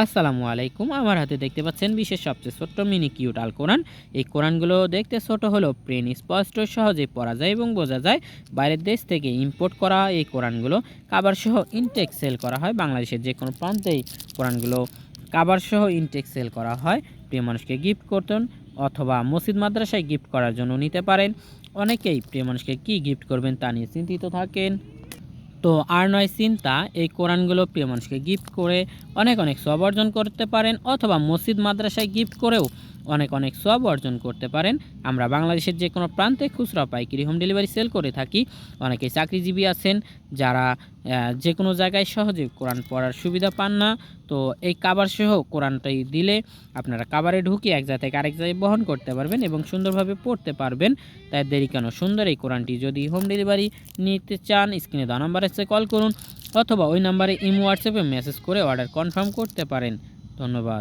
আসসালামু আলাইকুম। আমার হাতে দেখতে পাচ্ছেন বিশ্বের সবচেয়ে ছোট্ট মিনি কিউট আল কোরআন। এই কোরআনগুলো দেখতে ছোট হলেও প্রেন স্পষ্ট, সহজে পড়া যায় এবং বোঝা যায়। বাইরের দেশ থেকে ইম্পোর্ট করা এই কোরআনগুলো কাবার সহ ইনটেক সেল করা হয়। বাংলাদেশের যে কোনো প্রান্তেই কোরআনগুলো কাবার সহ ইনটেক সেল করা হয়। প্রিয় মানুষকে গিফট করতেন অথবা মসজিদ, মাদ্রাসায় গিফট করার জন্য নিতে পারেন। অনেকেই প্রিয় মানুষকে কী গিফট করবেন তা নিয়ে চিন্তিত থাকেন। তো আর নয়, চিন্তা, এই কোরআনগুলো প্রিয় মানুষকে গিফট করে অনেক অনেক সব অর্জন করতে পারেন অথবা মসজিদ, মাদ্রাসায় গিফট করেও অনেক অনেক সব অর্জন করতে পারেন। আমরা বাংলাদেশের যে কোনো প্রান্তে খুচরা পাইকারি হোম ডেলিভারি সেল করে থাকি। অনেকে চাকরিজীবী আছেন, যারা যে কোনো জায়গায় সহজে কোরআন পড়ার সুবিধা পান না। তো এই কাবার সহ কোরআনটাই দিলে আপনারা কাবারে ঢুকিয়ে এক জায়গা থেকে আরেক জায়গায় বহন করতে পারবেন এবং সুন্দরভাবে পড়তে পারবেন। তাই দেরি কেন, সুন্দর এই কোরআনটি যদি হোম ডেলিভারি নিতে চান, স্ক্রিনে দেওয়া নাম্বারে এসে কল করুন অথবা ওই নাম্বারে ইমো হোয়াটসঅ্যাপে মেসেজ করে অর্ডার কনফার্ম করতে পারেন। ধন্যবাদ।